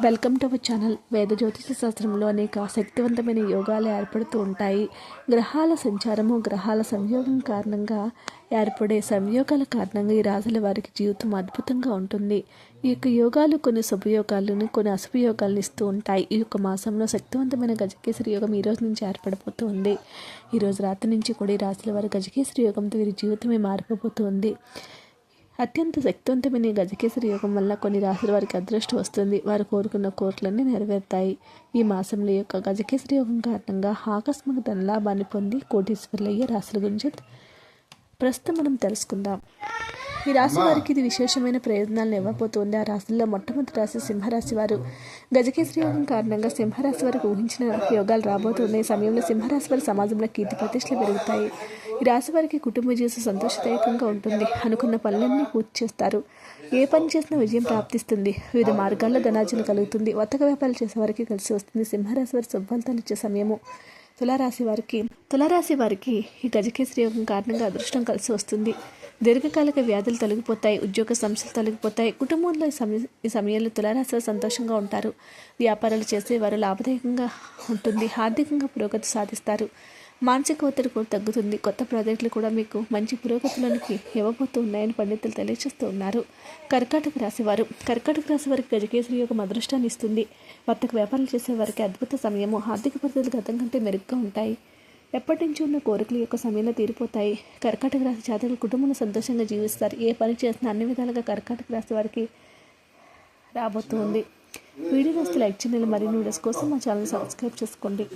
Welcome to our channel. వేద జ్యోతిష శాస్త్రంలో అనేక శక్తివంతమైన యోగాలు ఏర్పడుతూ ఉంటాయి. గ్రహాల సంచారము గ్రహాల సంయోగం కారణంగా ఏర్పడే సంయోగాల కారణంగా ఈ రాశుల వారికి జీవితం అద్భుతంగా ఉంటుంది. ఈ యొక్క యోగాలు కొన్ని శుభయోగాలను కొన్ని అశుభయోగాలను ఇస్తూ ఉంటాయి. ఈ యొక్క మాసంలో శక్తివంతమైన గజకేశ్వరి యోగం ఈ రోజు నుంచి ఏర్పడబోతుంది. ఈరోజు రాత్రి నుంచి కూడా ఈ రాశుల వారి గజకేశ్వరి యోగంతో వీరి జీవితమే మారిపోతుంది అత్యంత శక్తివంతమైన గజకేసరి యోగం వల్ల కొన్ని రాశుల వారికి అదృష్టం వస్తుంది. వారు కోరుకున్న కోరికలన్నీ నెరవేరుతాయి. ఈ మాసంలో యొక్క గజకేసరి యోగం కారణంగా ఆకస్మిక ధనలాభాన్ని పొంది కోటీశ్వర్లయ్యే రాశుల గురించి ప్రస్తుతం మనం తెలుసుకుందాం. ఈ రాశి వారికి ఇది విశేషమైన ప్రయోజనాలను ఇవ్వబోతోంది. ఆ రాశుల్లో మొట్టమొదటి రాశి సింహరాశి వారు. గజకేసరి యోగం కారణంగా సింహరాశి వారికి ఊహించిన యోగాలు రాబోతున్నాయి. ఈ సమయంలో సింహరాశి వారి సమాజంలో కీర్తి ప్రతిష్టలు పెరుగుతాయి. ఈ రాశి వారికి కుటుంబ జీవితం సంతోషదాయకంగా ఉంటుంది. అనుకున్న పనులన్నీ పూర్తి చేస్తారు. ఏ పని చేసినా విజయం ప్రాప్తిస్తుంది. వివిధ మార్గాల్లో ధనార్జన కలుగుతుంది. వర్తక వ్యాపారాలు చేసే వారికి కలిసి వస్తుంది. సింహరాశి వారి శుభఫలితాలు ఇచ్చే సమయము. తులారాశి వారికి తులారాశి వారికి ఈ గజకేసరి యోగం కారణంగా అదృష్టం కలిసి వస్తుంది. దీర్ఘకాలిక వ్యాధులు తొలగిపోతాయి ఉద్యోగ సమస్యలు తొలగిపోతాయి కుటుంబంలో ఈ సమయ ఈ సమయంలో తులారాశి సంతోషంగా ఉంటారు. వ్యాపారాలు చేసే వారు లాభదాయకంగా ఉంటుంది ఆర్థికంగా పురోగతి సాధిస్తారు. మానసిక ఒత్తిడి కూడా తగ్గుతుంది. కొత్త ప్రాజెక్టులు కూడా మీకు మంచి పురోగతిలోనికి ఇవ్వబోతూ ఉన్నాయని పండితులు తెలియజేస్తూ ఉన్నారు. కర్కాటక రాశి వారు. కర్కాటక రాశి వారికి గజకేసరి యొక్క అదృష్టాన్ని ఇస్తుంది. వర్తక వ్యాపారాలు చేసే వారికి అద్భుత సమయము. ఆర్థిక పరిస్థితులు గతం కంటే మెరుగ్గా ఉంటాయి. ఎప్పటి నుంచి ఉన్న కోరికలు యొక్క సమయంలో తీరిపోతాయి. కర్కాటక రాశి జాతకులు కుటుంబంలో సంతోషంగా జీవిస్తారు. ఏ పని చేసినా అన్ని విధాలుగా కర్కాటక రాశి వారికి రాబోతుంది. వీడియో వస్తే లైక్ చేయండి. మరిన్ని వీడియోస్ కోసం మా ఛానల్ సబ్స్క్రైబ్ చేసుకోండి.